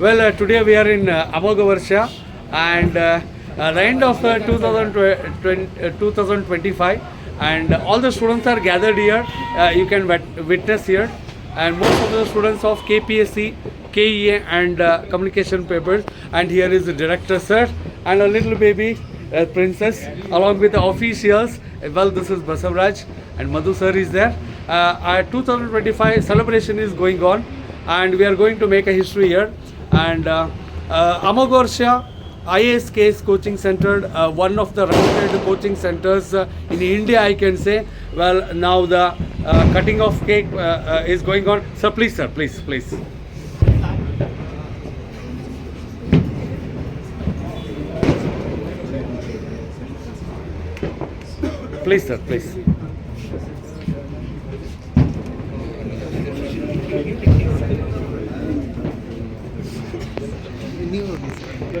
Well, uh, today we are in uh, Amoga Varsha and uh, uh, the end of uh, 2020, uh, 2025 and all the students are gathered here. Uh, you can wit- witness here and most of the students of KPSC, KEA and uh, communication papers and here is the director sir and a little baby uh, princess along with the officials. Uh, Well, this is Basavraj and Madhu sir is there. Uh, our 2025 celebration is going on and we are going to make a history here. And uh, uh, Amagorsha IAS case coaching center, uh, one of the ranked coaching centers uh, in India, I can say. Well, now the uh, cutting of cake uh, uh, is going on. Sir, please, sir, please, please. Please, sir, please.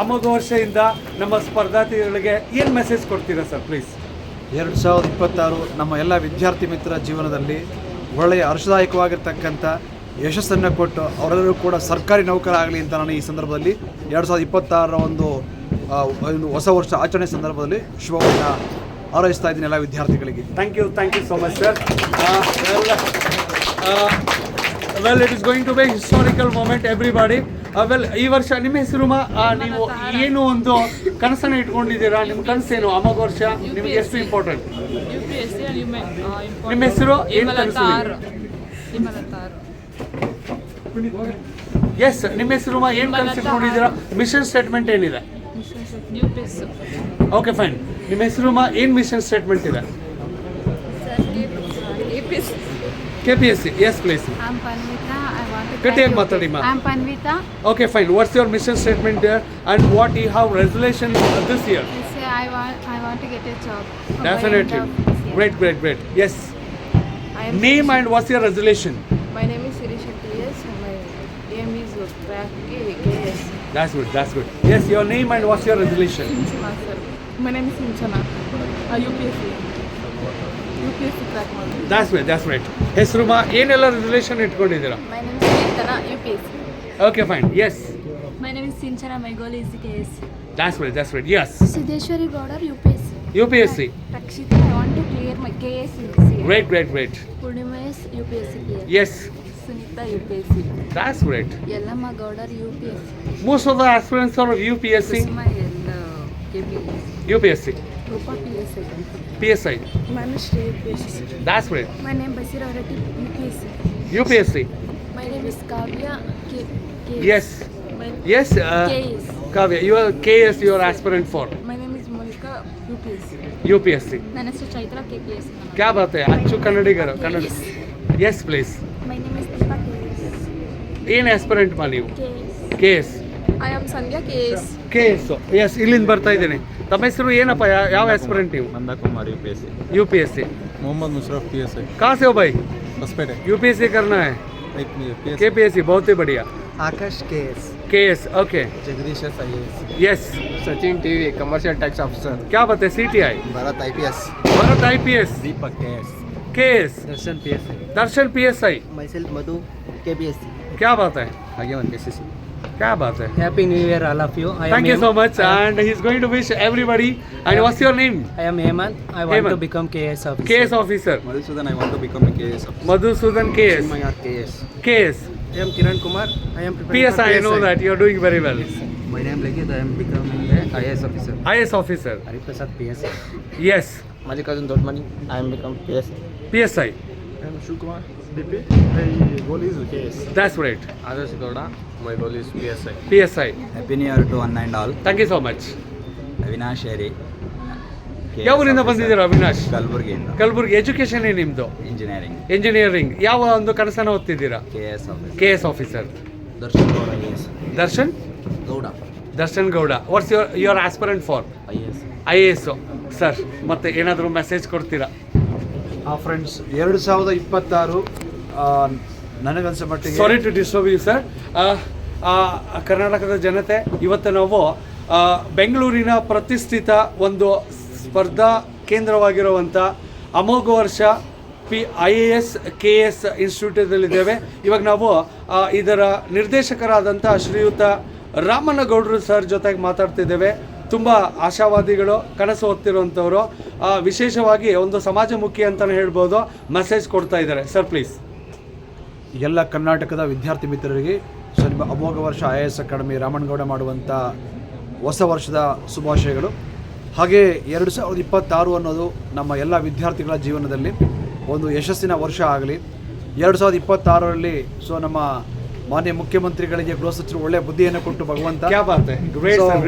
ಅಮೋಘ ವರ್ಷದಿಂದ ನಮ್ಮ ಸ್ಪರ್ಧಾರ್ಥಿಗಳಿಗೆ ಏನು message ಕೊಡ್ತೀರಾ sir please ಎರಡು ಸಾವಿರದ ಇಪ್ಪತ್ತಾರು ನಮ್ಮ ಎಲ್ಲ ವಿದ್ಯಾರ್ಥಿ ಮಿತ್ರ ಜೀವನದಲ್ಲಿ ಒಳ್ಳೆಯ ಹರ್ಷದಾಯಕವಾಗಿರ್ತಕ್ಕಂಥ ಯಶಸ್ಸನ್ನು ಕೊಟ್ಟು ಅವರೆಲ್ಲರೂ ಕೂಡ ಸರ್ಕಾರಿ ನೌಕರಾಗಲಿ ಅಂತ ನಾನು ಈ ಸಂದರ್ಭದಲ್ಲಿ ಎರಡು ಸಾವಿರದ ಇಪ್ಪತ್ತಾರರ ಒಂದು ಒಂದು ಹೊಸ ವರ್ಷ ಆಚರಣೆ ಸಂದರ್ಭದಲ್ಲಿ ಶುಭವನ್ನು ಹಾರೈಸ್ತಾ ಇದ್ದೀನಿ ಎಲ್ಲ ವಿದ್ಯಾರ್ಥಿಗಳಿಗೆ. Thank you thank you so much sir well it is going to be historical moment be well, ಈ ವರ್ಷ ನಿಮ್ಮ ಹೆಸರು ನೀವು ಏನು ಒಂದು ಕನಸನ್ನು ಇಟ್ಕೊಂಡಿದ್ದೀರಾ? ನಿಮ್ಮ ಕನಸೇನು? ಅಮೋಘ ವರ್ಷ ನಿಮ್ಗೆ ಎಷ್ಟು ಇಂಪಾರ್ಟೆಂಟ್ ನಿಮ್ಮ ಹೆಸರು? ಏನು ಕನಸು ಎಸ್ ನಿಮ್ಮ ಹೆಸರು ಏನು ಕನಸು ಇಟ್ಕೊಂಡಿದ್ದೀರಾ? ಮಿಷನ್ ಸ್ಟೇಟ್ಮೆಂಟ್ ಏನಿದೆ? ಓಕೆ ಫೈನ್ ನಿಮ್ಮ ಹೆಸರು ಏನು ಮಿಷನ್ ಸ್ಟೇಟ್ಮೆಂಟ್ ಇದೆ? K P S C yes please ಗಟ್ಟಿಯಾಗಿ ಮಾತಾಡಿ UPSC. ಮಾ. I'm Panvita. Okay fine what's your mission statement there and what you have resolution this year I say I want. I want to get a job. for Definitely. end of this year. Great, great, great. Yes. I am Name and what's your resolution? My name is Siri Shetty. Yes, my aim is crack KS. That's good, that's good. Yes, your name and what's your resolution? Sinchana, sir. My name is Sinchana. Uh, UPSC. UPSC crack ಮಾಡಿ That's great, that's great. ಹೆಸರುಮ ಏನೆಲ್ಲ resolution ಇಟ್ಕೊಂಡಿದ್ದೀರಾ My name is. UPSC. Okay, fine. Yes. My name is Sinchana. My goal is KS. That's right, that's right. Yes. Siddheshwari Gaudar. UPSC. Rakshita. I want to clear my KS in great, great. Great Purnima is UPSC clear. Yes Sunita UPSC. That's great Yellama Gaudar UPSC. Most of the aspirants are of UPSC, Kusuma Yella KPS. ಸಿ Rupa PSI. PSI. Manushree, UPSC. That's right. My name Basira Reddy. UPSC. ಸಿ My name is Kavya. K- K- Yes. My, Yes, uh, KS. Kavya, you are KS, you are aspirant for. My name is Monica UPSC. ನನ್ನ ಹೆಸರು Chaitra K P S ಕ್ಯಾ ಬಾತ್ ಹೈ? ಅಚ್ಚು ಕನ್ನಡಿಗರು Kannada yes please My ಏನು aspirant ಮಾ ನೀವು? KS. K S I ಕೇಸ್ Sandhya ಕೆ ಎಸ್ ಎಸ್ ಇಲ್ಲಿಂದ ಬರ್ತಾ ಇದ್ದೀನಿ. ತಮ್ಮ ಹೆಸರು ಏನಪ್ಪ? ಯಾವ ಆಸ್ಪಿರೆಂಟ್ ನೀವು? Nandakumar U P S C U P S C Mohammad Musharraf P S I ಕಾಸೇವ್ bye? Hosapete. U P S C ಕರ್ನಾ ಹೈ? के पी एस सी बहुत ही बढ़िया। Akash K S K S okay. Jagdish S I S. Yes Sachin TV commercial tax officer क्या बात है C T I Bharat I P S Bharat I P S Deepak K S K S Darshan P S I Darshan P S I मैसेल Madhu K P S सी क्या बात है? आगे one के सी सी क्या बात है happy new year all of you thank you so much and he is going to wish everybody and what's your name I am Heman I want to become KS officer KS officer Madhusudan I want to become KS Madhusudan KS KS KS I am Kiran Kumar. I am preparing PS, I know that you are doing very well. Yes, My name Legit. I am becoming a IAS officer. IAS officer. Hariprasad PSI. Yes. Malikajan Dotmani. I am become PSI. PSI. Am Shukumar BP my goal is KS that's great Adarsh Gowda, my goal is PSI. PSI happy new year to one and all thank you so much. Avinash ಹೇರಿ ಯಾವೂರಿಂದ ಬಂದಿದ್ದೀರಾ ಅವಿನಾಶ್ ಕಲಬುರಗಿಯಿಂದ. Kalaburagi education ನಿಮ್ಮದು engineering engineering ಯಾವ ಒಂದು ಕನಸನ ಓದ್ತಿದ್ದೀರಾ? K S office K S officer Darshan Gowda I S Darshan? Gowda. Darshan Gowda. What's your your aspirant for I S I A S sir ಮತ್ತೆ ಏನಾದರೂ ಮೆಸೇಜ್ ಕೊಡ್ತೀರಾ? ಫ್ರೆಂಡ್ಸ್ ಎರಡು ಸಾವಿರದ ಇಪ್ಪತ್ತಾರು ನನಗನ್ಸೋ ಮಟ್ಟಿಗೆ sorry to disturb you sir ಕರ್ನಾಟಕದ ಜನತೆ, ಇವತ್ತು ನಾವು ಬೆಂಗಳೂರಿನ ಪ್ರತಿಷ್ಠಿತ ಒಂದು ಸ್ಪರ್ಧಾ ಕೇಂದ್ರವಾಗಿರುವಂಥ Amogha Varsha P, I A S, K S ಇನ್ಸ್ಟಿಟ್ಯೂಟಲ್ಲಿದ್ದೇವೆ ಇವಾಗ ನಾವು ಇದರ ನಿರ್ದೇಶಕರಾದಂಥ ಶ್ರೀಯುತ ರಾಮನಗೌಡರು ಸರ್ ಜೊತೆಗೆ ಮಾತಾಡ್ತಿದ್ದೇವೆ. ತುಂಬ ಆಶಾವಾದಿಗಳು ಕನಸು ಹೊತ್ತಿರುವಂಥವರು ವಿಶೇಷವಾಗಿ ಒಂದು ಸಮಾಜಮುಖಿ ಅಂತಲೇ ಹೇಳ್ಬೋದು. ಮೆಸೇಜ್ ಕೊಡ್ತಾ ಇದ್ದಾರೆ. ಸರ್ ಪ್ಲೀಸ್ ಎಲ್ಲ ಕರ್ನಾಟಕದ ವಿದ್ಯಾರ್ಥಿ ಮಿತ್ರರಿಗೆ ಸೊ ನಿಮ್ಮ Amogha Varsha I A S academy Ramanagowda ಮಾಡುವಂಥ ಹೊಸ ವರ್ಷದ ಶುಭಾಶಯಗಳು. ಹಾಗೆ ಎರಡು ಸಾವಿರದ ಇಪ್ಪತ್ತಾರು ಅನ್ನೋದು ನಮ್ಮ ಎಲ್ಲ ವಿದ್ಯಾರ್ಥಿಗಳ ಜೀವನದಲ್ಲಿ ಒಂದು ಯಶಸ್ಸಿನ ವರ್ಷ ಆಗಲಿ. ಎರಡು ಸಾವಿರದ ಇಪ್ಪತ್ತಾರರಲ್ಲಿ ಸೊ ನಮ್ಮ ಮಾನ್ಯ ಮುಖ್ಯಮಂತ್ರಿಗಳಿಗೆ ಗೃಹ ಸಚಿವರು ಒಳ್ಳೆ ಬುದ್ಧಿಯನ್ನು ಕೊಟ್ಟು ಭಗವಂತ.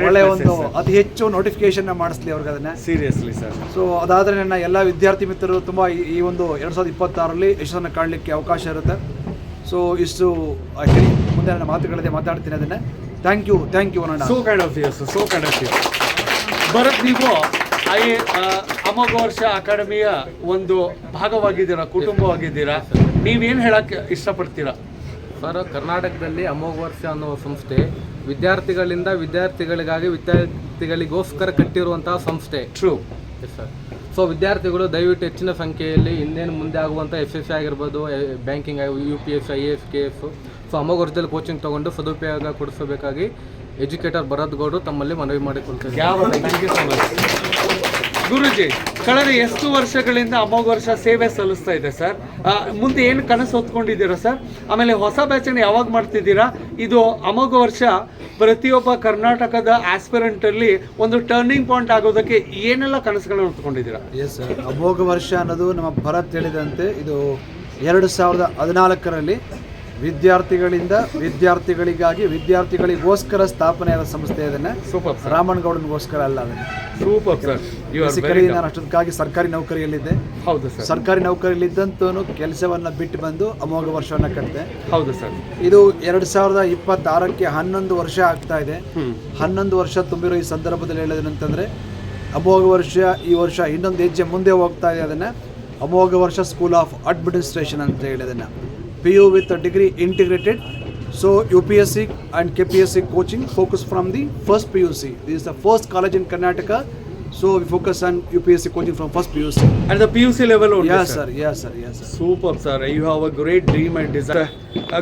ಒಳ್ಳೆ ಒಂದು ಅತಿ ಹೆಚ್ಚು ನೋಟಿಫಿಕೇಶನ್ ಮಾಡಿಸ್ಲಿ ಅವ್ರಿಗೆ ಅದನ್ನ. ಸೀರಿಯಸ್ಲಿ ಸರ್ ಸೊ ಅದಾದ್ರೆ ನನ್ನ ಎಲ್ಲ ವಿದ್ಯಾರ್ಥಿ ಮಿತ್ರರು ತುಂಬಾ ಈ- ಒಂದು ಎರಡ್ ಸಾವಿರದ ಇಪ್ಪತ್ತಾರರಲ್ಲಿ ಯಶಸ್ಸನ್ನು ಕಾಣಲಿಕ್ಕೆ ಅವಕಾಶ ಇರುತ್ತೆ. ಸೊ ಇಷ್ಟು ಹೇಳಿ. ಮುಂದೆ ನನ್ನ ಮಾತುಗಳಿದೆ ಮಾತಾಡ್ತೀನಿ ಅದನ್ನ. Thank you thank you so kind of you so kind of you Bharat ನೀವು ಐ ಅಮೋಘ ವರ್ಷ ಅಕಾಡೆಮಿಯ ಒಂದು ಭಾಗವಾಗಿದ್ದೀರಾ ಕುಟುಂಬವಾಗಿದ್ದೀರಾ? ನೀವೇನು ಹೇಳಕ್ಕೆ ಇಷ್ಟಪಡ್ತೀರಾ? ಸರ್ ಕರ್ನಾಟಕದಲ್ಲಿ ಅಮೋಘ ವರ್ಷ ಅನ್ನೋ ಸಂಸ್ಥೆ ವಿದ್ಯಾರ್ಥಿಗಳಿಂದ ವಿದ್ಯಾರ್ಥಿಗಳಿಗಾಗಿ ವಿದ್ಯಾರ್ಥಿಗಳಿಗೋಸ್ಕರ ಕಟ್ಟಿರುವಂತಹ ಸಂಸ್ಥೆ. ಟ್ರೂ ಸರ್ ಸೊ ವಿದ್ಯಾರ್ಥಿಗಳು ದಯವಿಟ್ಟು ಹೆಚ್ಚಿನ ಸಂಖ್ಯೆಯಲ್ಲಿ ಇನ್ನೇನು ಮುಂದೆ ಆಗುವಂಥ ಎಸ್ ಎಸ್ ಆಗಿರ್ಬೋದು banking U P S I A S K S so Amogha ವರ್ಷದಲ್ಲಿ ಕೋಚಿಂಗ್ ತೊಗೊಂಡು ಸದುಪಯೋಗ ಕೊಡಿಸಬೇಕಾಗಿ ಎಜುಕೇಟರ್ ಭರತ್ ಗೌಡ್ರು ತಮ್ಮಲ್ಲಿ ಮನವಿ ಮಾಡಿಕೊಳ್ತೇವೆ ಗುರುಜಿ, ಕಳೆದ ಎಷ್ಟು ವರ್ಷಗಳಿಂದ ಅಮೋಘ ವರ್ಷ ಸೇವೆ ಸಲ್ಲಿಸ್ತಾ ಇದೆ ಸರ್? ಮುಂದೆ ಏನು ಕನಸು ಹೊತ್ಕೊಂಡಿದ್ದೀರಾ ಸರ್? ಆಮೇಲೆ ಹೊಸ ಬ್ಯಾಚನ್ನು ಯಾವಾಗ ಮಾಡ್ತಿದ್ದೀರಾ? ಇದು ಅಮೋಘ ವರ್ಷ ಪ್ರತಿಯೊಬ್ಬ ಕರ್ನಾಟಕದ ಆಸ್ಪಿರೆಂಟಲ್ಲಿ ಒಂದು ಟರ್ನಿಂಗ್ ಪಾಯಿಂಟ್ ಆಗೋದಕ್ಕೆ ಏನೆಲ್ಲ ಕನಸುಗಳನ್ನು ಹೊತ್ಕೊಂಡಿದ್ದೀರಾ? ಎಸ್ ಸರ್ ಅಮೋಘ ವರ್ಷ ಅನ್ನೋದು ನಮ್ಮ ಭರತ್ ಹೇಳಿದಂತೆ ಇದು ಎರಡು ಸಾವಿರದ ಹದಿನಾಲ್ಕರಲ್ಲಿ ವಿದ್ಯಾರ್ಥಿಗಳಿಂದ ವಿದ್ಯಾರ್ಥಿಗಳಿಗಾಗಿ ವಿದ್ಯಾರ್ಥಿಗಳಿಗೋಸ್ಕರ ಸ್ಥಾಪನೆಯಾದ ಸಂಸ್ಥೆ ಇದನ್ನ ಸೂಪರ್ ಅಲ್ಲ ಅದನ್ನು. ಸೂಪರ್ ಸರ್ ಯು ಬೇಸಿಕಲಿ ನಾನು ಅಷ್ಟೊಂದಕ್ಕಾಗಿ ಸರ್ಕಾರಿ ನೌಕರಿಯಲ್ಲಿದ್ದೆ. ಹೌದು ಸರ್ ಸರ್ಕಾರಿ ನೌಕರಿಯಲ್ಲಿದ್ದಂತೂ ಕೆಲಸವನ್ನ ಬಿಟ್ಟು ಬಂದು ಅಮೋಘ ವರ್ಷವನ್ನ ಕಟ್ಟಿದೆ ಹೌದು ಸರ್ ಇದು ಎರಡು ಸಾವಿರದ ಇಪ್ಪತ್ತಾರಕ್ಕೆ ಹನ್ನೊಂದು ವರ್ಷ ಆಗ್ತಾ ಇದೆ. ಹನ್ನೊಂದು ವರ್ಷ ತುಂಬಿರೋ ಈ ಸಂದರ್ಭದಲ್ಲಿ ಹೇಳೋದೇನಂತಂದರೆ ಅಮೋಘ ವರ್ಷ ಈ ವರ್ಷ ಇನ್ನೊಂದು ಹೆಜ್ಜೆ ಮುಂದೆ ಹೋಗ್ತಾ ಇದೆ ಅದನ್ನ. ಅಮೋಘ ವರ್ಷ ಸ್ಕೂಲ್ ಆಫ್ ಅಡ್ಮಿನಿಸ್ಟ್ರೇಷನ್ ಅಂತ ಹೇಳಿ ಅದನ್ನು P U with degree integrated so U P S C and K P S C coaching focus from the first P U C this is the first college in Karnataka so we focus on U P S C coaching from first P U C and the P U C level yes sir yes sir yes sir super sir you have a great dream and desire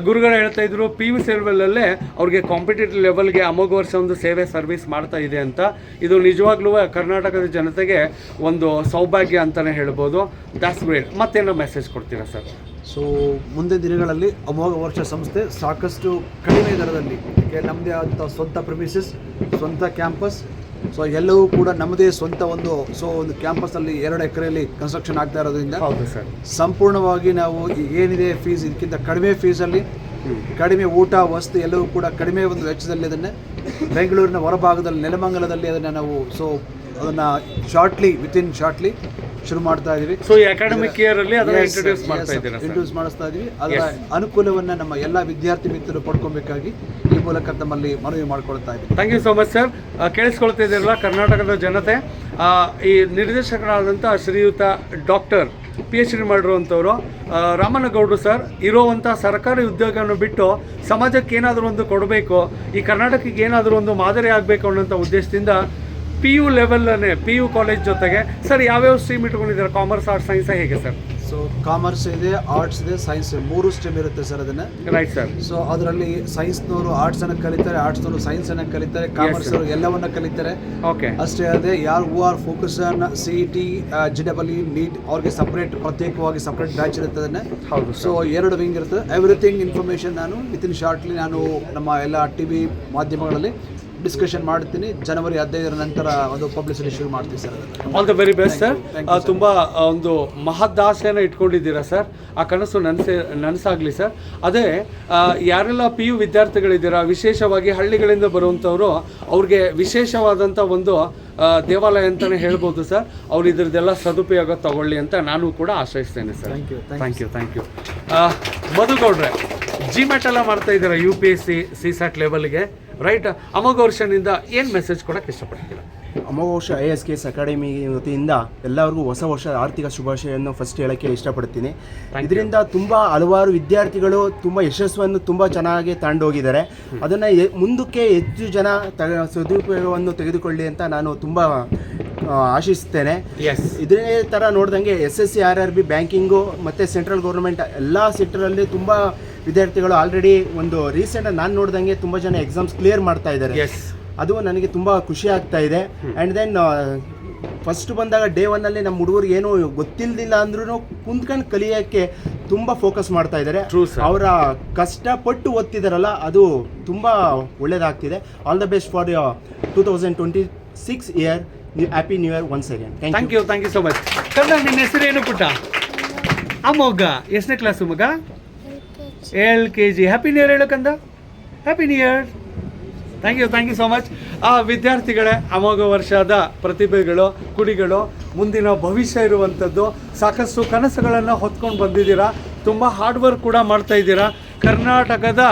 ಗುರುಗಳು ಹೇಳ್ತಾ ಇದ್ರು P U C ಲೆವೆಲಲ್ಲೇ ಅವ್ರಿಗೆ competitive ಲೆವೆಲ್ಗೆ ಅಮೋಘ ವರ್ಷ ಒಂದು ಸೇವೆ service ಮಾಡ್ತಾ ಇದೆ ಅಂತ. ಇದು ನಿಜವಾಗ್ಲೂ ಕರ್ನಾಟಕದ ಜನತೆಗೆ ಒಂದು ಸೌಭಾಗ್ಯ ಅಂತಲೇ ಹೇಳ್ಬೋದು. ದಾಟ್ಸ್ ಗ್ರೇಟ್ ಮತ್ತೇನೋ ಮೆಸೇಜ್ ಕೊಡ್ತೀರಾ ಸರ್ ಸೊ ಮುಂದಿನ ದಿನಗಳಲ್ಲಿ ಅಮೋಘ ವರ್ಷ ಸಂಸ್ಥೆ ಸಾಕಷ್ಟು ಕಡಿಮೆ ದರದಲ್ಲಿ ನಮ್ಮದೇ ಆದಂಥ ಸ್ವಂತ ಪ್ರಮಿಸಸ್ ಸ್ವಂತ ಕ್ಯಾಂಪಸ್ ಸೊ ಎಲ್ಲವೂ ಕೂಡ ನಮ್ಮದೇ ಸ್ವಂತ ಒಂದು ಸೊ ಒಂದು ಕ್ಯಾಂಪಸಲ್ಲಿ ಎರಡು ಎಕರೆಯಲ್ಲಿ ಕನ್ಸ್ಟ್ರಕ್ಷನ್ ಆಗ್ತಾ ಇರೋದ್ರಿಂದ ಸರ್. ಸಂಪೂರ್ಣವಾಗಿ ನಾವು ಏನಿದೆ ಫೀಸ್ ಇದಕ್ಕಿಂತ ಕಡಿಮೆ ಫೀಸಲ್ಲಿ ಕಡಿಮೆ ಊಟ ವಸ್ತು ಎಲ್ಲವೂ ಕೂಡ ಕಡಿಮೆ ಒಂದು ವೆಚ್ಚದಲ್ಲಿ ಅದನ್ನು ಬೆಂಗಳೂರಿನ ಹೊರಭಾಗದಲ್ಲಿ ನೆಲಮಂಗಲದಲ್ಲಿ ಅದನ್ನು ನಾವು ಸೊ ಅದನ್ನು ಶಾರ್ಟ್ಲಿ ವಿತಿನ್ ಶಾರ್ಟ್ಲಿ ಶುರು ಮಾಡ್ತಾ ಇದ್ದೀವಿ ಸೊ ಈ ಅಕಾಡೆಮಿಕ್ ಇಯರ್ ಅಲ್ಲಿ ಅದನ್ನ ಇಂಟ್ರೊಡ್ಯೂಸ್ ಮಾಡ್ತಾ ಇದ್ದೀರಾ ಇಂಟ್ರೊಡ್ಯೂಸ್ ಮಾಡಿಸ್ತಾ ಇದ್ದೀವಿ ಅದರ ಅನುಕೂಲವನ್ನು ನಮ್ಮ ಎಲ್ಲ ವಿದ್ಯಾರ್ಥಿ ಮಿತ್ರರು ಪಡ್ಕೊಬೇಕಾಗಿ ಈ ಮೂಲಕ ತಮ್ಮಲ್ಲಿ ಮನವಿ ಮಾಡ್ಕೊಳ್ತಾ ಇದ್ದೀವಿ thank you so much sir ಕೇಳಿಸ್ಕೊಳ್ತಾ ಇದ್ದೀರಲ್ಲ ಕರ್ನಾಟಕದ ಜನತೆ? ಈ ನಿರ್ದೇಶಕರಾದಂಥ ಶ್ರೀಯುತ ಡಾಕ್ಟರ್ ಪಿ ಎಚ್ ಡಿ ಮಾಡಿರುವಂಥವ್ರು ರಾಮನಗೌಡರು ಸರ್ ಇರೋವಂಥ ಸರ್ಕಾರಿ ಉದ್ಯೋಗವನ್ನು ಬಿಟ್ಟು ಸಮಾಜಕ್ಕೆ ಏನಾದರೂ ಒಂದು ಕೊಡಬೇಕು ಈ ಕರ್ನಾಟಕಕ್ಕೆ ಏನಾದರೂ ಒಂದು ಮಾದರಿ ಆಗಬೇಕು ಅನ್ನೋಂಥ ಉದ್ದೇಶದಿಂದ ಪಿ ಯು ಲೆವೆಲ್ಲೇ ಪಿ ಯು ಕಾಲೇಜ್ ಜೊತೆಗೆ ಸರ್ ಯಾವ್ಯಾವ ಸ್ಟ್ರೀಮ್ ಇಟ್ಕೊಂಡಿದ್ದಾರೆ? ಕಾಮರ್ಸ್ ಆರ್ಟ್ಸ್ ಸೈನ್ಸ್ ಹೇಗೆ ಸರ್ ಸೊ ಕಾಮರ್ಸ್ ಇದೆ ಆರ್ಟ್ಸ್ ಇದೆ ಸೈನ್ಸ್ ಮೂರು ಸ್ಟ್ರೀಮ್ ಇರುತ್ತೆ ಸರ್ ಅದನ್ನ. ರೈಟ್ ಸರ್ ಸೊ ಅದರಲ್ಲಿ ಸೈನ್ಸ್ನವರು ಅನ್ನ ಕಲಿತಾರೆ ಆರ್ಟ್ಸ್ನವರು ಅನ್ನ ಕಲಿತಾರೆ ಕಾಮರ್ಸ್ ಅವರು ಎಲ್ಲವನ್ನ ಕಲಿತಾರೆ. ಓಕೆ ಅಷ್ಟೇ ಅಲ್ಲದೆ ಯಾರು who are focus on C E T J double E NEET ಅವ್ರಿಗೆ ಸಪ್ರೇಟ್ ಪ್ರತ್ಯೇಕವಾಗಿ ಸಪ್ರೇಟ್ ಬ್ಯಾಚ್ ಇರುತ್ತೆ ಅದನ್ನ. ಹೌದು ಸೊ ಎರಡು ವಿಂಗ್ ಇರುತ್ತೆ. ಎವ್ರಿಥಿಂಗ್ ಇನ್ಫಾರ್ಮೇಶನ್ ನಾನು ವಿತಿನ್ ಶಾರ್ಟ್ಲಿ ನಾನು ನಮ್ಮ ಎಲ್ಲ ಟಿ ವಿ ಮಾಧ್ಯಮಗಳಲ್ಲಿ ಡಿಸ್ಕಷನ್ ಮಾಡ್ತೀನಿ. ಜನವರಿ ಹದಿನೈದರ ನಂತರ ಒಂದು ಪಬ್ಲಿಸಿಟಿ ಶುರು ಮಾಡ್ತೀವಿ ಸರ್ ಅದನ್ನು. All the very best sir ತುಂಬ ಒಂದು ಮಹದಾಸೆಯನ್ನು ಇಟ್ಕೊಂಡಿದ್ದೀರಾ ಸರ್ ಆ ಕನಸು ನನಸೆ ನನಸಾಗಲಿ ಸರ್ ಅದೇ ಯಾರೆಲ್ಲ ಪಿ ಯು ವಿದ್ಯಾರ್ಥಿಗಳಿದ್ದೀರಾ ವಿಶೇಷವಾಗಿ ಹಳ್ಳಿಗಳಿಂದ ಬರುವಂಥವ್ರು ಅವ್ರಿಗೆ ವಿಶೇಷವಾದಂಥ ಒಂದು ದೇವಾಲಯ ಅಂತಲೇ ಹೇಳ್ಬೋದು ಸರ್ ಅವ್ರು ಇದ್ರದ್ದೆಲ್ಲ ಸದುಪಯೋಗ ತಗೊಳ್ಳಿ ಅಂತ ನಾನು ಕೂಡ ಆಶ್ರಯಿಸ್ತೇನೆ sir thank you thank you thank you ಮಧುಗೌಡ್ರೆ G ಮೆಟ್ ಎಲ್ಲ ಮಾಡ್ತಾ ಇದ್ದೀರಾ U P S C C SAT ಲೆವೆಲ್ಗೆ ರೈಟ್ ಅಮೋಘವರ್ಷನಿಂದ ಏನು ಮೆಸೇಜ್ ಕೊಡೋಕ್ಕೆ ಇಷ್ಟಪಡ್ತೀರಾ? Amoghavarsha I S K S academy ವತಿಯಿಂದ ಎಲ್ಲರಿಗೂ ಹೊಸ ವರ್ಷದ ಆರ್ಥಿಕ ಶುಭಾಶಯನ್ನು ಫಸ್ಟ್ ಹೇಳೋಕ್ಕೆ ಇಷ್ಟಪಡ್ತೀನಿ. ಇದರಿಂದ ತುಂಬ ಹಲವಾರು ವಿದ್ಯಾರ್ಥಿಗಳು ತುಂಬ ಯಶಸ್ಸನ್ನು ತುಂಬ ಚೆನ್ನಾಗಿ ತಗೊಂಡೋಗಿದ್ದಾರೆ ಅದನ್ನು ಮುಂದಕ್ಕೆ ಹೆಚ್ಚು ಜನ ತ ಸದುಪಯೋಗವನ್ನು ತೆಗೆದುಕೊಳ್ಳಿ ಅಂತ ನಾನು ತುಂಬ ಆಶಿಸ್ತೇನೆ. ಎಸ್ ಇದೇ ಥರ ನೋಡಿದಂಗೆ S S C R R B banking ಮತ್ತು ಸೆಂಟ್ರಲ್ ಗೌರ್ಮೆಂಟ್ ಎಲ್ಲ ಸೆಕ್ಟರಲ್ಲಿ ತುಂಬ ವಿದ್ಯಾರ್ಥಿಗಳು ಆಲ್ರೆಡಿ ಒಂದು ರೀಸೆಂಟ್ ನಾನು ನೋಡ್ದಂಗೆ ತುಂಬ ಜನ ಎಕ್ಸಾಮ್ಸ್ ಕ್ಲಿಯರ್ ಮಾಡ್ತಾ ಇದ್ದಾರೆ. ಅದು ನನಗೆ ತುಂಬ ಖುಷಿ ಆಗ್ತಾ ಇದೆ. ಆ್ಯಂಡ್ ದೆನ್ ಫಸ್ಟ್ ಬಂದಾಗ ಡೇ ಒನ್ನಲ್ಲಿ ನಮ್ಮ ಹುಡುಗರಿಗೆ ಏನು ಗೊತ್ತಿಲ್ಲದಿಲ್ಲ ಅಂದ್ರೂ ಕುಂತ್ಕೊಂಡು ಕಲಿಯೋಕ್ಕೆ ತುಂಬ ಫೋಕಸ್ ಮಾಡ್ತಾ ಇದ್ದಾರೆ. ಅವರ ಕಷ್ಟಪಟ್ಟು ಓದ್ತಿದಾರಲ್ಲ ಅದು ತುಂಬ ಒಳ್ಳೇದಾಗ್ತಿದೆ. All the best for two thousand twenty six year happy new year once again thank you thank you so much Kannada ನಿನ್ನ ಏನು ಪುಟ್ಟ? ಅಮೋಘ. ಎಷ್ಟನೇ ಕ್ಲಾಸ್ ಮಗ? ಏಳು K G happy new year happy new year thank you thank you so much ಆ, ವಿದ್ಯಾರ್ಥಿಗಳೇ, ಅಮೋಘ ವರ್ಷದ ಪ್ರತಿಭೆಗಳು ಕುಡಿಗಳು ಮುಂದಿನ ಭವಿಷ್ಯ ಇರುವಂಥದ್ದು, ಸಾಕಷ್ಟು ಕನಸುಗಳನ್ನು ಹೊತ್ಕೊಂಡು ಬಂದಿದ್ದೀರಾ? ತುಂಬ ಹಾರ್ಡ್ ವರ್ಕ್ ಕೂಡ ಮಾಡ್ತಾ ಇದ್ದೀರಾ? ಕರ್ನಾಟಕದ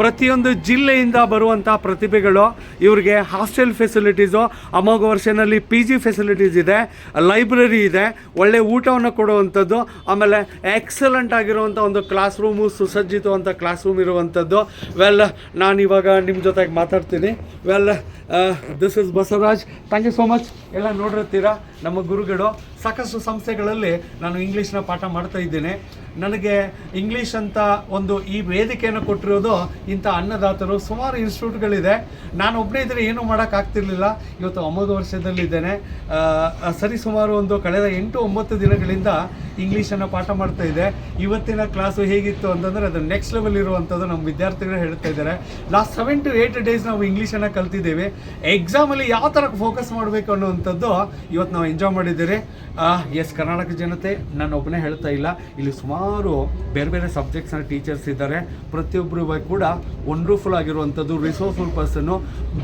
ಪ್ರತಿಯೊಂದು ಜಿಲ್ಲೆಯಿಂದ ಬರುವಂಥ ಪ್ರತಿಭೆಗಳು, ಇವರಿಗೆ ಹಾಸ್ಟೆಲ್ ಫೆಸಿಲಿಟೀಸು ಅಮೋಘ ವರ್ಷನಲ್ಲಿ ಪಿ ಜಿ ಫೆಸಿಲಿಟೀಸ್ ಇದೆ ಲೈಬ್ರರಿ ಇದೆ, ಒಳ್ಳೆ ಊಟವನ್ನು ಕೊಡುವಂಥದ್ದು, ಆಮೇಲೆ ಎಕ್ಸಲೆಂಟ್ ಆಗಿರುವಂಥ ಒಂದು ಕ್ಲಾಸ್ ರೂಮು ಸುಸಜ್ಜಿತವಂಥ ಕ್ಲಾಸ್ ರೂಮ್ ಇರುವಂಥದ್ದು. ವೆಲ್ ನಾನು ಇವಾಗ ನಿಮ್ಮ ಜೊತೆಗೆ ಮಾತಾಡ್ತೀನಿ. Well this is Basavaraj. Thank you so much ಎಲ್ಲ ನೋಡಿರ್ತೀರಾ ನಮ್ಮ ಗುರುಗಳು. ಸಾಕಷ್ಟು ಸಂಸ್ಥೆಗಳಲ್ಲಿ ನಾನು ಇಂಗ್ಲೀಷ್ನ ಪಾಠ ಮಾಡ್ತಾ ಇದ್ದೇನೆ. ನನಗೆ ಇಂಗ್ಲೀಷ್ ಅಂತ ಒಂದು ಈ ವೇದಿಕೆಯನ್ನು ಕೊಟ್ಟಿರೋದು ಇಂಥ ಅನ್ನದಾತರು. ಸುಮಾರು ಇನ್ಸ್ಟಿಟ್ಯೂಟ್ಗಳಿದೆ. ನಾನು ಒಬ್ಬನೇ ಇದ್ದರೆ ಏನೂ ಮಾಡೋಕ್ಕಾಗ್ತಿರ್ಲಿಲ್ಲ ಇವತ್ತು ಒಂಬತ್ತು ವರ್ಷದಲ್ಲಿದ್ದೇನೆ. ಸರಿ ಸುಮಾರು ಒಂದು ಕಳೆದ ಎಂಟು ಒಂಬತ್ತು ದಿನಗಳಿಂದ ಇಂಗ್ಲೀಷನ್ನು ಪಾಠ ಮಾಡ್ತಾ ಇದ್ದೆ ಇವತ್ತಿನ ಕ್ಲಾಸು ಹೇಗಿತ್ತು ಅಂತಂದರೆ ಅದು ನೆಕ್ಸ್ಟ್ ಲೆವೆಲ್ ಇರುವಂಥದ್ದು ನಮ್ಮ ವಿದ್ಯಾರ್ಥಿಗಳು ಹೇಳ್ತಾ ಇದ್ದಾರೆ. Last seven to eight days ನಾವು ಇಂಗ್ಲೀಷನ್ನು ಕಲ್ತಿದ್ದೇವೆ. ಎಕ್ಸಾಮಲ್ಲಿ ಯಾವ ಥರ ಫೋಕಸ್ ಮಾಡಬೇಕು ಅನ್ನುವಂಥದ್ದು ಇವತ್ತು ನಾವು ಎಂಜಾಯ್ ಮಾಡಿದ್ದೀರಿ. ಎಸ್ ಕರ್ನಾಟಕ ಜನತೆ, ನಾನು ಒಬ್ಬನೇ ಹೇಳ್ತಾ ಇಲ್ಲ. ಇಲ್ಲಿ ಸುಮಾರು ಬೇರೆ ಬೇರೆ ಸಬ್ಜೆಕ್ಟ್ಸ್ನ ಟೀಚರ್ಸ್ ಇದ್ದಾರೆ. ಪ್ರತಿಯೊಬ್ಬರು ಕೂಡ ವಂಡರ್ಫುಲ್ ಆಗಿರುವಂಥದ್ದು resourceful person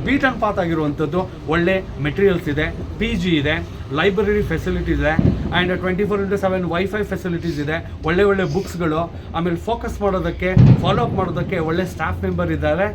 beat and path ಆಗಿರುವಂಥದ್ದು. ಒಳ್ಳೆ ಮೆಟೀರಿಯಲ್ಸ್ ಇದೆ ಪಿ ಜಿ ಇದೆ. ಲೈಬ್ರರಿ ಫೆಸಿಲಿಟೀಸ್ ಇದೆ and twenty four into seven wifi facilities ಇದೆ. ಒಳ್ಳೆ ಒಳ್ಳೆ ಬುಕ್ಸ್ಗಳು ಆಮೇಲೆ ಫೋಕಸ್ ಮಾಡೋದಕ್ಕೆ ಫಾಲೋ ಅಪ್ ಮಾಡೋದಕ್ಕೆ ಒಳ್ಳೆ ಸ್ಟಾಫ್ ಮೆಂಬರ್ ಇದ್ದಾರೆ.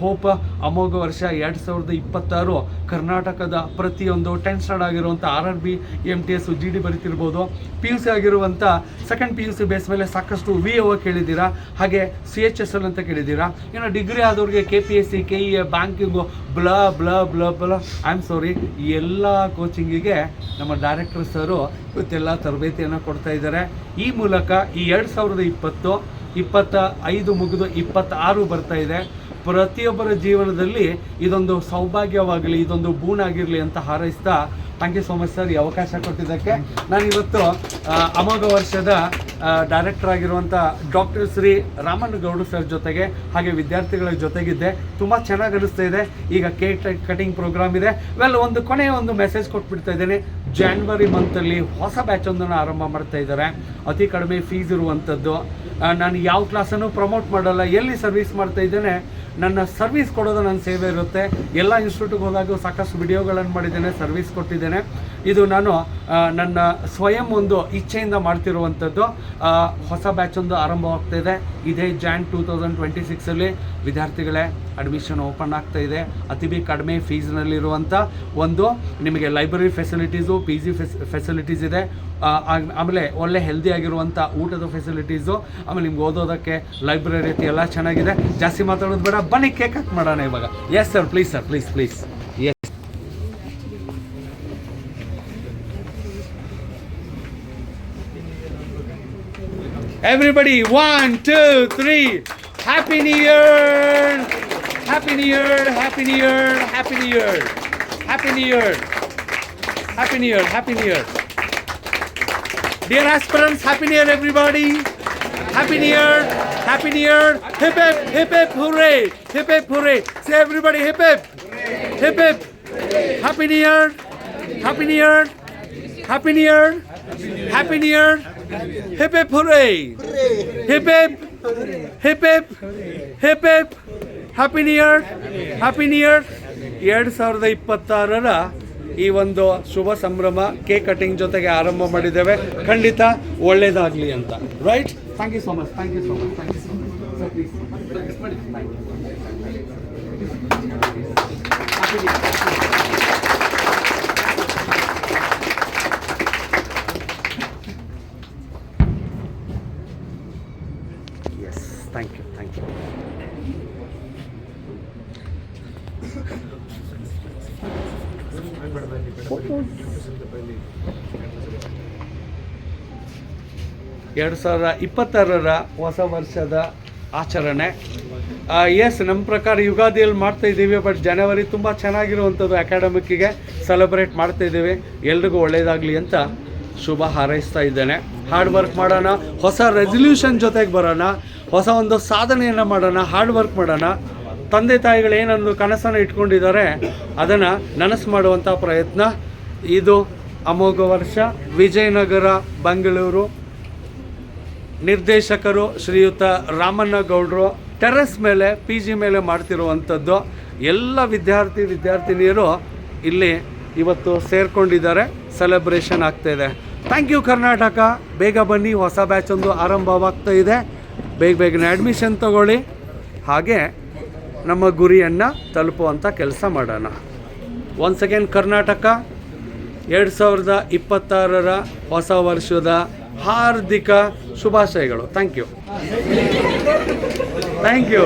ಹೋಪ್ ಅಮೋಘ ವರ್ಷ ಎರಡು ಸಾವಿರದ ಇಪ್ಪತ್ತಾರು ಕರ್ನಾಟಕದ ಪ್ರತಿಯೊಂದು ಟೆಂತ್ ಸ್ಟಾರ್ಟ್ ಆಗಿರುವಂಥ R R B M T S G D ಬರಿತಿರ್ಬೋದು. P U C ಆಗಿರುವಂಥ second P U C base ಮೇಲೆ ಸಾಕಷ್ಟು ವಿ ಒ ಕೇಳಿದ್ದೀರಾ? ಹಾಗೆ ಸಿ ಎಚ್ ಎಸ್ ಎಲ್ ಅಂತ ಕೇಳಿದ್ದೀರಾ? ಇನ್ನು degree ಆದವ್ರಿಗೆ K P S C K E A banking blah blah blah blah I am sorry ಎಲ್ಲ ಕೋಚಿಂಗಿಗೆ ನಮ್ಮ ಡೈರೆಕ್ಟರ್ ಸರು ಇವತ್ತೆಲ್ಲ ತರಬೇತಿಯನ್ನು ಕೊಡ್ತಾ ಇದ್ದಾರೆ. ಈ ಮೂಲಕ ಈ ಎರಡು ಸಾವಿರದ ಇಪ್ಪತ್ತು, ಇಪ್ಪತ್ತ ಐದು ಮುಗಿದು ಇಪ್ಪತ್ತಾರು ಬರ್ತಾ ಇದೆ. ಪ್ರತಿಯೊಬ್ಬರ ಜೀವನದಲ್ಲಿ ಇದೊಂದು ಸೌಭಾಗ್ಯವಾಗಲಿ, ಇದೊಂದು ಬೂಣಾಗಿರಲಿ ಅಂತ ಹಾರೈಸ್ತಾ thank you so much sir ಈ ಅವಕಾಶ ಕೊಟ್ಟಿದ್ದಕ್ಕೆ. ನಾನು ಇವತ್ತು ಅಮೋಘ ವರ್ಷದ ಡೈರೆಕ್ಟರ್ ಆಗಿರುವಂಥ ಡಾಕ್ಟರ್ ಶ್ರೀ ರಾಮನ್ ಗೌಡ ಸರ್ ಜೊತೆಗೆ, ಹಾಗೆ ವಿದ್ಯಾರ್ಥಿಗಳ ಜೊತೆಗಿದ್ದೆ. ತುಂಬ ಚೆನ್ನಾಗಿ ಅನಿಸ್ತಾ ಇದೆ. ಈಗ ಕೇಕ್ ಕಟಿಂಗ್ ಪ್ರೋಗ್ರಾಮ್ ಇದೆ. ವೆಲ್ ಒಂದು ಕೊನೆಯ ಒಂದು ಮೆಸೇಜ್ ಕೊಟ್ಬಿಡ್ತಾ ಇದ್ದೇನೆ. ಜಾನ್ವರಿ ಮಂತಲ್ಲಿ ಹೊಸ ಬ್ಯಾಚ್ ಒಂದನ್ನು ಆರಂಭ ಮಾಡ್ತಾ ಇದ್ದಾರೆ. ಅತಿ ಕಡಿಮೆ ಫೀಸ್ ಇರುವಂಥದ್ದು ನಾನು ಯಾವ ಕ್ಲಾಸನ್ನು ಪ್ರಮೋಟ್ ಮಾಡಲ್ಲ, ಎಲ್ಲಿ ಸರ್ವಿಸ್ ಮಾಡ್ತಾ ಇದ್ದೇನೆ, ನನ್ನ ಸರ್ವಿಸ್ ಕೊಡೋದು ನನ್ನ ಸೇವೆ ಇರುತ್ತೆ. ಎಲ್ಲ ಇನ್ಸ್ಟಿಟ್ಯೂಟ್ಗೆ ಹೋದಾಗ ಸಾಕಷ್ಟು ವಿಡಿಯೋಗಳನ್ನು ಮಾಡಿದ್ದೇನೆ ಸರ್ವಿಸ್ ಕೊಟ್ಟಿದ್ದೇನೆ. ಇದು ನಾನು ನನ್ನ ಸ್ವಯಂ ಒಂದು ಇಚ್ಛೆಯಿಂದ ಮಾಡ್ತಿರುವಂಥದ್ದು. ಹೊಸ ಬ್ಯಾಚ್ ಒಂದು ಆರಂಭವಾಗ್ತಾ ಇದೆ ಇದೇ ಜಾನ್ ಟೂ ತೌಸಂಡ್ ಟ್ವೆಂಟಿ ಸಿಕ್ಸಲ್ಲಿ ವಿದ್ಯಾರ್ಥಿಗಳೇ ಅಡ್ಮಿಷನ್ ಓಪನ್ ಆಗ್ತಾ ಇದೆ. ಅತಿ ಕಡಿಮೆ ಫೀಸ್ನಲ್ಲಿರುವಂಥ ಒಂದು ನಿಮಗೆ ಲೈಬ್ರರಿ ಫೆಸಿಲಿಟೀಸು ಪಿ ಜಿ ಫೆಸ್ ಫೆಸಿಲಿಟೀಸ್ ಇದೆ. ಆಮೇಲೆ ಒಳ್ಳೆ ಹೆಲ್ದಿ ಆಗಿರುವಂಥ ಊಟದ ಫೆಸಿಲಿಟೀಸು ಆಮೇಲೆ ನಿಮ್ಗೆ ಓದೋದಕ್ಕೆ ಲೈಬ್ರರಿ ಎಲ್ಲ ಚೆನ್ನಾಗಿದೆ. ಜಾಸ್ತಿ ಮಾತಾಡೋದು ಬೇಡ. ಬನ್ನಿ ಕೇಕ್ ಕಟ್ ಮಾಡೋಣ ಇವಾಗ. Yes sir please sir please please Everybody, one, two, three. Happy New Year! Happy New Year! Happy New Year! Happy New Year! Happy New Year! Happy New Year! Happy New Year! Dear aspirants, Happy New Year, everybody! Happy New Year! Happy New Year! Hip hip! Hip hip! Hooray! Hip hip! Hooray! Say everybody, hip hip! Hip hip! Happy New Year! Happy New Year! Happy New Year! Happy New Year! Hip hip! Hooray! Hip hip! Hip hip! Hip hip! Happy new year happy new year ಎರಡು ಸಾವಿರದ ಇಪ್ಪತ್ತಾರರ ಈ ಒಂದು ಶುಭ ಸಂಭ್ರಮ cake cutting ಜೊತೆಗೆ ಆರಂಭ ಮಾಡಿದ್ದೇವೆ. ಖಂಡಿತ ಒಳ್ಳೇದಾಗಲಿ ಅಂತ. Right thank you so much thank you so much thank you so much yes ಎರಡು ಸಾವಿರದ ಇಪ್ಪತ್ತಾರರ ಹೊಸ ವರ್ಷದ ಆಚರಣೆ. ಎಸ್ ನಮ್ಮ ಪ್ರಕಾರ ಯುಗಾದಿಯಲ್ಲಿ ಮಾಡ್ತಾ ಇದ್ದೀವಿ ಬಟ್ ಜನವರಿ ತುಂಬ ಚೆನ್ನಾಗಿರುವಂಥದ್ದು ಅಕಾಡೆಮಿಕ್ಕಿಗೆ ಸೆಲೆಬ್ರೇಟ್ ಮಾಡ್ತಾ ಇದ್ದೀವಿ. ಎಲ್ರಿಗೂ ಒಳ್ಳೆಯದಾಗಲಿ ಅಂತ ಶುಭ ಹಾರೈಸ್ತಾ ಇದ್ದೇನೆ. ಹಾರ್ಡ್ ವರ್ಕ್ ಮಾಡೋಣ, ಹೊಸ ರೆಸಲ್ಯೂಷನ್ ಜೊತೆಗೆ ಬರೋಣ, ಹೊಸ ಒಂದು ಸಾಧನೆಯನ್ನು ಮಾಡೋಣ ಹಾರ್ಡ್ ವರ್ಕ್ ಮಾಡೋಣ. ತಂದೆ ತಾಯಿಗಳು ಏನೊಂದು ಕನಸನ್ನು ಇಟ್ಕೊಂಡಿದ್ದಾರೆ, ಅದನ್ನು ನನಸು ಮಾಡುವಂಥ ಪ್ರಯತ್ನ. ಇದು ಅಮೋಘ ವರ್ಷ, ವಿಜಯನಗರ ಬೆಂಗಳೂರು ನಿರ್ದೇಶಕರು ಶ್ರೀಯುತ ರಾಮಣ್ಣ ಗೌಡರು ಟೆರೆಸ್ ಮೇಲೆ ಪಿ ಜಿ ಮೇಲೆ ಮಾಡ್ತಿರುವಂಥದ್ದು. ಎಲ್ಲ ವಿದ್ಯಾರ್ಥಿ ವಿದ್ಯಾರ್ಥಿನಿಯರು ಇಲ್ಲಿ ಇವತ್ತು ಸೇರ್ಕೊಂಡಿದ್ದಾರೆ. ಸೆಲೆಬ್ರೇಷನ್ ಆಗ್ತಾ ಇದೆ. Thank you Karnataka. ಬೇಗ ಬನ್ನಿ, ಹೊಸ ಬ್ಯಾಚ್ ಒಂದು ಆರಂಭವಾಗ್ತಾ ಇದೆ. ಬೇಗ ಬೇಗನೆ ಅಡ್ಮಿಷನ್ ತಗೊಳ್ಳಿ. ಹಾಗೆ ನಮ್ಮ ಗುರಿಯನ್ನು ತಲುಪುವಂಥ ಕೆಲಸ ಮಾಡೋಣ. Once second Karnataka. ಎರಡು ಸಾವಿರದ ಇಪ್ಪತ್ತಾರರ ಹೊಸ ವರ್ಷದ ಹಾರ್ದಿಕ ಶುಭಾಶಯಗಳು. Thank you thank you